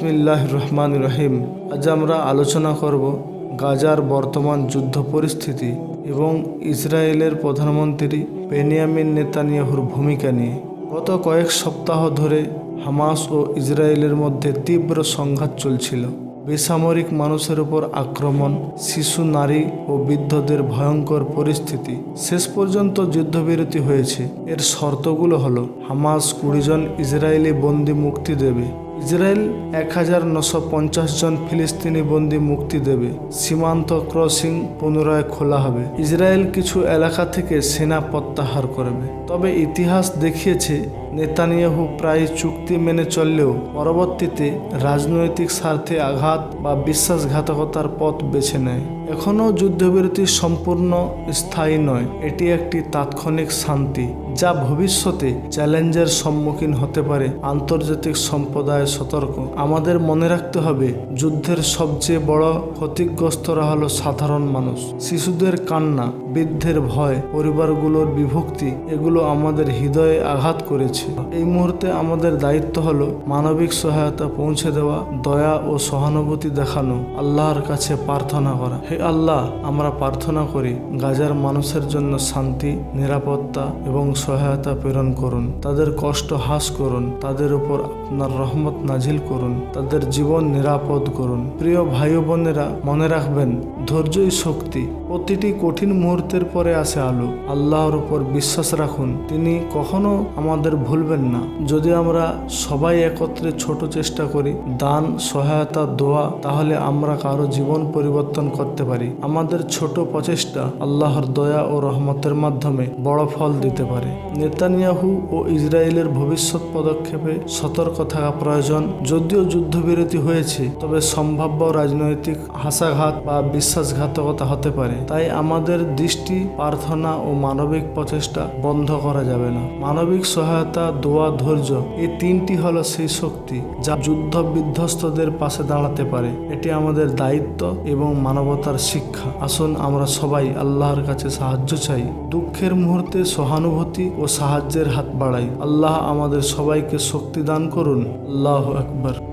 বিসমিল্লাহ রহমান রহিম আজ আমরা আলোচনা করব গাজার বর্তমান যুদ্ধ পরিস্থিতি এবং ইসরায়েলের প্রধানমন্ত্রী বেনিয়ামিন নেতানিয়াহুর ভূমিকা নিয়ে। গত কয়েক সপ্তাহ ধরে হামাস ও ইসরায়েলের মধ্যে তীব্র সংঘাত চলছিল। বেসামরিক মানুষের উপর আক্রমণ, শিশু, নারী ও বৃদ্ধদের ভয়ঙ্কর পরিস্থিতি শেষ পর্যন্ত যুদ্ধবিরতি হয়েছে। এর শর্তগুলো হলো, হামাস কুড়ি জন ইসরায়েলি বন্দি মুক্তি দেবে ইসরায়েল এক হাজার নশো পঞ্চাশ জন ফিলিস্তিনি বন্দি মুক্তি দেবে। সীমান্ত ক্রসিং পুনরায় খোলা হবে। ইসরায়েল কিছু এলাকা থেকে সেনা প্রত্যাহার করবে। তবে ইতিহাস দেখিয়েছে নেতানিয়াহু প্রায় চুক্তি মেনে চললেও পরবর্তীতে রাজনৈতিক স্বার্থে আঘাত বা বিশ্বাসঘাতকতার পথ বেছে নেয়। এখনও যুদ্ধবিরতি সম্পূর্ণ স্থায়ী নয়, এটি একটি তাৎক্ষণিক শান্তি যা ভবিষ্যতে চ্যালেঞ্জের সম্মুখীন হতে পারে আন্তর্জাতিক সম্প্রদায় সতর্ক। আমাদের মনে রাখতে হবে, যুদ্ধের সবচেয়ে বড় ক্ষতিগ্রস্তরা হলো সাধারণ মানুষ। শিশুদের কান্না, বৃদ্ধের ভয়, পরিবারগুলোর বিভক্তি, এগুলো আমাদের হৃদয়ে আঘাত করেছে। এই মুহূর্তে আমাদের দায়িত্ব হলো মানবিক সহায়তা পৌঁছে দেওয়া, দয়া ও সহানুভূতি দেখানো, আল্লাহর কাছে প্রার্থনা করা। হে আল্লাহ, আমরা প্রার্থনা করি, গাজার মানুষের জন্য শান্তি, নিরাপত্তা এবং সহায়তা প্রেরণ করুন। তাদের কষ্ট হ্রাস করুন, তাদের উপর আপনার রহমত নাজিল করুন, তাদের জীবন নিরাপদ করুন। প্রিয় ভাই বোনেরা, মনে রাখবেন, ধৈর্যই শক্তি। প্রতিটি কঠিন মুহূর্তের পরে আসে আলো। আল্লাহর উপর বিশ্বাস রাখুন, তিনি কখনো আমাদের ভুলবেন না। যদি আমরা সবাই একত্রে ছোট চেষ্টা করি, দান, সহায়তা, দোয়া, তাহলে আমরা কারও জীবন পরিবর্তন করতে পারি। আমাদের ছোট প্রচেষ্টা আল্লাহর দয়া ও রহমতের মাধ্যমে বড় ফল দিতে পারে। নেতানিয়াহু ও ইসরায়েলের ভবিষ্যৎ পদক্ষেপে সতর্ক থাকা প্রয়োজন। যদিও যুদ্ধবিরতি হয়েছে, তবে সম্ভাব্য রাজনৈতিক হাসাঘাত বা বিশ্বাসঘাতকতা হতে পারে। তাই আমাদের দৃষ্টি, প্রার্থনা ও মানবিক প্রচেষ্টা বন্ধ করা যাবে না। মানবিক সহায়তা দোয়া, ধৈর্য, এই তিনটি হলো সেই শক্তি যা যুদ্ধ বিধ্বস্তদের পাশে দাঁড়াতে পারে। এটি আমাদের দায়িত্ব এবং মানবতার শিক্ষা। আসুন আমরা সবাই আল্লাহর কাছে সাহায্য চাই। দুঃখের মুহূর্তে সহানুভূতি ও সাহায্যের হাত বাড়াই। আল্লাহ আমাদের সবাইকে শক্তি দান করুন। আল্লাহ আকবর।